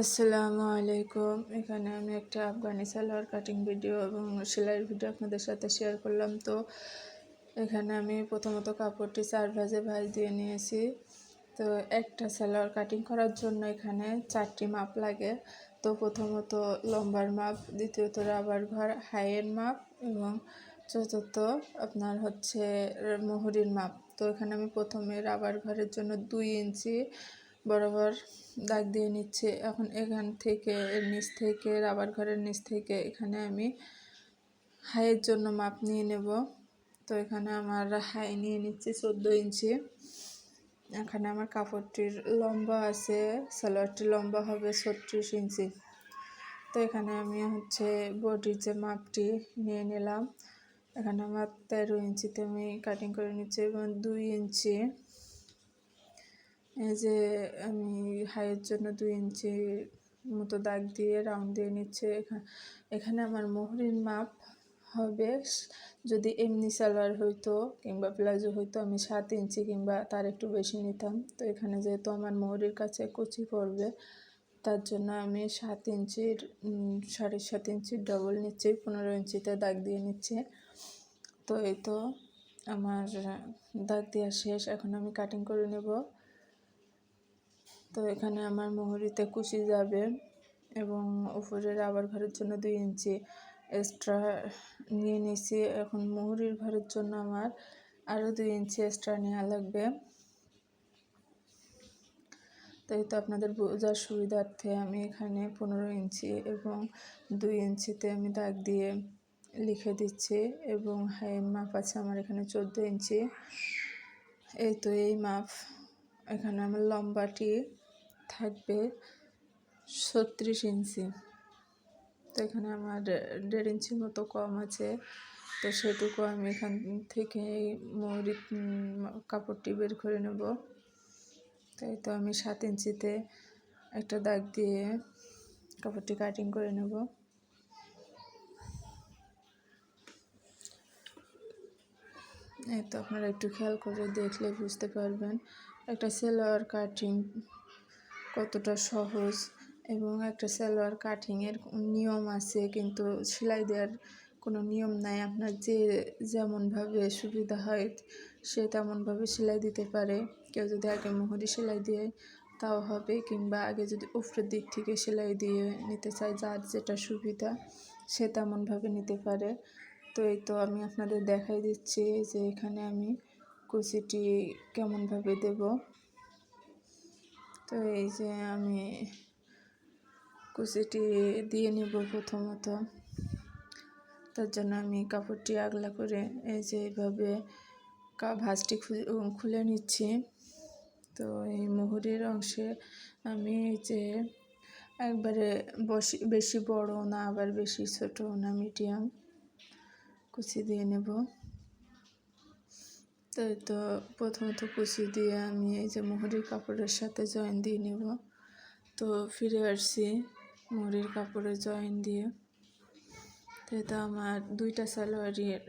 আসসালামু আলাইকুম। এখানে আমি একটা আফগানি সালোয়ার কাটিং ভিডিও এবং সেলাইয়ের ভিডিও আপনাদের সাথে শেয়ার করলাম। তো এখানে আমি প্রথমত কাপড়টি চার ভাজে ভাজ দিয়ে নিয়েছি। তো একটা সালোয়ার কাটিং করার জন্য এখানে চারটি মাপ লাগে। তো প্রথমত লম্বার মাপ, দ্বিতীয়ত রাবার ঘর হাইয়ের মাপ এবং চতুর্থ আপনার হচ্ছে মোহরির মাপ। তো এখানে আমি প্রথমে রাবার ঘরের জন্য দুই ইঞ্চি বরাবর দাগ দিয়ে নিচ্ছে। এখন এখান থেকে, এর নিচ থেকে, রাবার ঘরের নিচ থেকে এখানে আমি হাইয়ের জন্য মাপ নিয়ে নেব। তো এখানে আমার হাই নিয়ে নিচ্ছি চোদ্দ ইঞ্চি। এখানে আমার কাপড়টির লম্বা আছে, সালোয়ারটি লম্বা হবে ছত্রিশ ইঞ্চি। তো এখানে আমি হচ্ছে বডির যে মাপটি নিয়ে নিলাম। এখানে আমার তেরো ইঞ্চিতে আমি কাটিং করে নিচ্ছি এবং দুই ইঞ্চি। এই যে আমি হাইয়ের জন্য দুই ইঞ্চি মতো দাগ দিয়ে রাউন্ড দিয়ে নিচ্ছে। এখানে আমার মোহরির মাপ হবে যদি এমনি সালোয়ার হইতো কিংবা প্লাজো হইতো আমি সাত ইঞ্চি কিংবা তার একটু বেশি নিতাম। তো এখানে যেহেতু আমার মোহরির কাছে কুচি পড়বে, তার জন্য আমি সাত ইঞ্চির সাড়ে সাত ইঞ্চির ডবল নিচ্ছি, পনেরো ইঞ্চিতে দাগ দিয়ে নিচ্ছি। তো এই তো আমার দাগ দেওয়া শেষ, এখন আমি কাটিং করে নেব। তো এখানে আমার মোহরিতে কুচি যাবে এবং উপরের আবার ঘরের জন্য দুই ইঞ্চি এক্সট্রা নিয়ে নিছি এখন মোহরির ঘরের জন্য আমার আরও দুই ইঞ্চি এক্সট্রা নেওয়া লাগবে। তাই তো আপনাদের বোঝার সুবিধার্থে আমি এখানে পনেরো ইঞ্চি এবং দুই ইঞ্চিতে আমি দাগ দিয়ে লিখে দিচ্ছি এবং হাই মাপ আছে আমার এখানে চোদ্দ ইঞ্চি। এই তো এই মাপ। এখানে আমার লম্বাটি থাকবে ছত্রিশ ইঞ্চি। তো এখানে আমার দেড় ইঞ্চির মতো কম আছে। তো সেটুকু আমি এখান থেকে মৌরি কাপড়টি বের করে নেব। তাই তো আমি সাত ইঞ্চিতে একটা দাগ দিয়ে কাপড়টি কাটিং করে নেব। এই তো আপনারা একটু খেয়াল করে দেখলে বুঝতে পারবেন। একটা সেলোয়ার কাটিং কতটা সহজ এবং একটা সালোয়ার কাটিংয়ের নিয়ম আছে, কিন্তু সেলাই দেওয়ার কোনো নিয়ম নাই। আপনার যে যেমনভাবে সুবিধা হয়, সে তেমনভাবে সেলাই দিতে পারে। কেউ যদি আগে মোহরি সেলাই দিয়ে, তাও হবে। কিংবা আগে যদি উপরের দিক থেকে সেলাই দিয়ে নিতে চায়, যার যেটা সুবিধা, সে তেমনভাবে নিতে পারে। তো এই তো আমি আপনাদের দেখাই দিচ্ছি যে এখানে আমি কুচিটি কেমনভাবে দেব। তো এই যে আমি কুচিটি দিয়ে নিব প্রথমত। তার জন্য আমি কাপড়টি আগলা করে এই যে এইভাবে ভাঁজটি খুলে নিচ্ছি। তো এই মুহুরির অংশে আমি যে একবারে বসি, বেশি বড় না, আবার বেশি ছোট না, মিডিয়াম কুচি দিয়ে নেব। তো তো প্রথমত কুচি দিয়ে আমি এই যে মুহুরির কাপড়ের সাথে জয়েন দিয়ে নেব। তো ফিরে আসছি মুহুরির কাপড়ে জয়েন দিয়ে। তো তো আমার দুইটা সালোয়ারের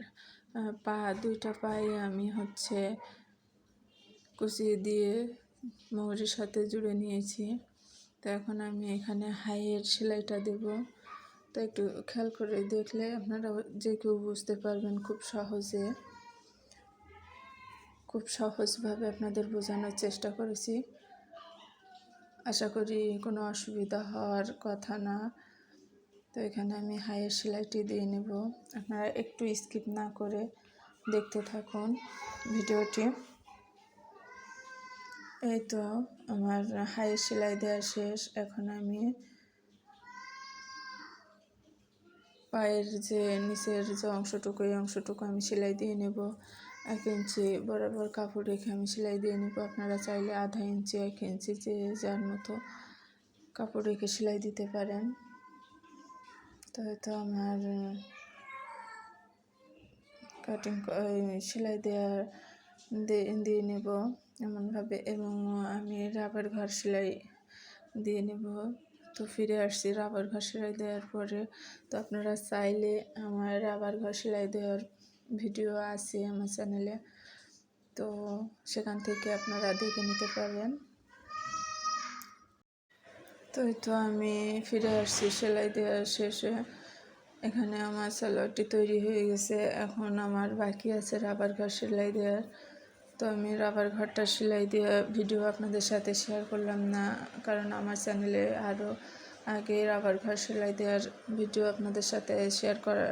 পা, দুইটা পায়ে আমি হচ্ছে কুচি দিয়ে মুহুরির সাথে জুড়ে নিয়েছি। তো এখন আমি এখানে হাইয়ের সেলাইটা দেব। তো একটু খেয়াল করে দেখলে আপনারা যে কেউ বুঝতে পারবেন খুব সহজে। খুব সহজভাবে আপনাদের বোঝানোর চেষ্টা করেছি। আশা করি কোনো অসুবিধা হওয়ার কথা না। তো এখানে আমি হাইয়ের সেলাইটি দিয়ে নেব। আপনারা একটু স্কিপ না করে দেখতে থাকুন ভিডিওটি। এই তো আমার হাইয়ের সেলাই দেওয়া শেষ। এখন আমি পায়ের যে নিচের যে অংশটুকু, এই অংশটুকু আমি সেলাই দিয়ে নেব। এক ইঞ্চি বরাবর কাপড় রেখে আমি সেলাই দিয়ে নেব। আপনারা চাইলে আধা ইঞ্চি, এক ইঞ্চি যে যার মতো কাপড় রেখে সেলাই দিতে পারেন। তো হয়তো আমার কাটিং সেলাই দেওয়ার দিয়ে নেব এমনভাবে এবং আমি রাবার ঘর সেলাই দিয়ে নেব। তো ফিরে আসছি রাবার ঘর সেলাই দেওয়ার পরে। তো আপনারা চাইলে আমার রাবার ঘর সেলাই দেওয়ার ভিডিও আছে আমার চ্যানেলে তো সেখান থেকে আপনারা দেখে নিতে পারবেন। তো তো আমি ফিরে আসছি, সেলাই দেওয়ার শেষে। এখানে আমার সালোয়ারটি তৈরি হয়ে গেছে, এখন আমার বাকি আছে রাবার ঘর সেলাই দেওয়ার। তো আমি রাবার ঘরটা সেলাই দেওয়া ভিডিও আপনাদের সাথে শেয়ার করলাম না, কারণ আমার চ্যানেলে আরও আগে রাবার ঘর সেলাই দেওয়ার ভিডিও আপনাদের সাথে শেয়ার করা